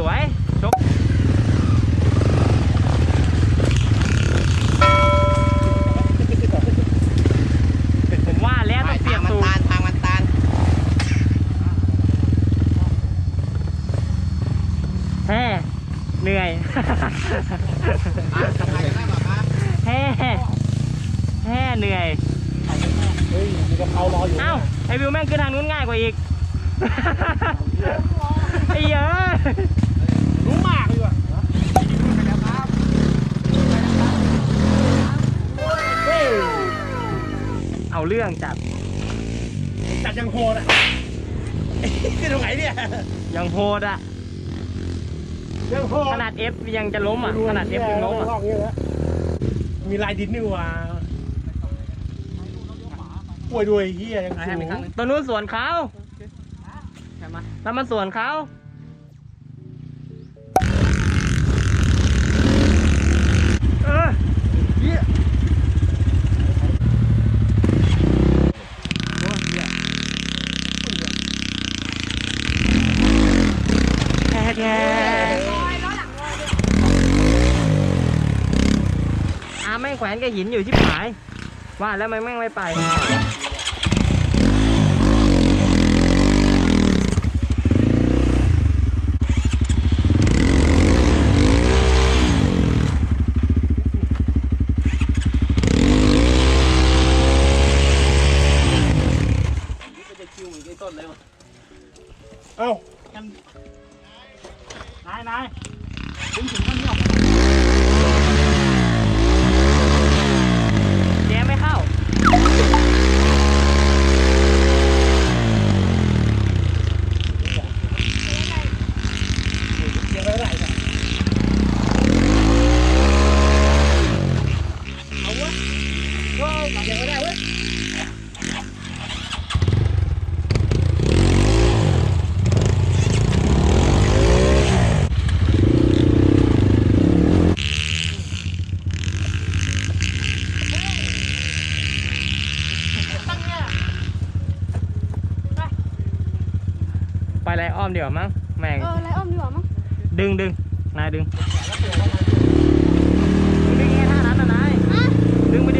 สวยชกผมว่าแล้วต้องเปลี่ยนมันสูตรตานทางมันตานแฮ่เหนื่อยทำไงกันได้บ้างครับแฮ่แฮ่เหนื่อยเฮ้ยมีกระเพรารออยู่เอ้าไอวิวแม่งขึ้นทางนู้นง่ายกว่าอีกไอ้เหี้ยอะ เอาเรื่องจัดจัดยังโหดอะขึ้นตรงไหนเนี่ยยังโหดอะยังโหดขนาด F ยังจะล้มอะขนาด F ยังล้มอะรอบนี้แล้วมีลายดินนี่หว่าป่วยด้วยเฮียยังสูงตัวนู้นสวนเขาแล้วมันสวนเขา แค่อาแม่งแขวนกับหินอยู่ที่ผาย ว่าแล้วมันแม่งไม่ไป นายนายถึงถึงขั้นนี้ออกแกไม่เข้า เสียงอะไรเนี่ยเอาวะว้าวเสียงอะไรเว้ย ไปไรอ้อมเดี๋ยวามั้งแม่งเออไลออมดีกว่ามั้งดึงดึงนายดึงดึงแค่ท่านั้นนะนายอะดึงไปดึงงั้นดิ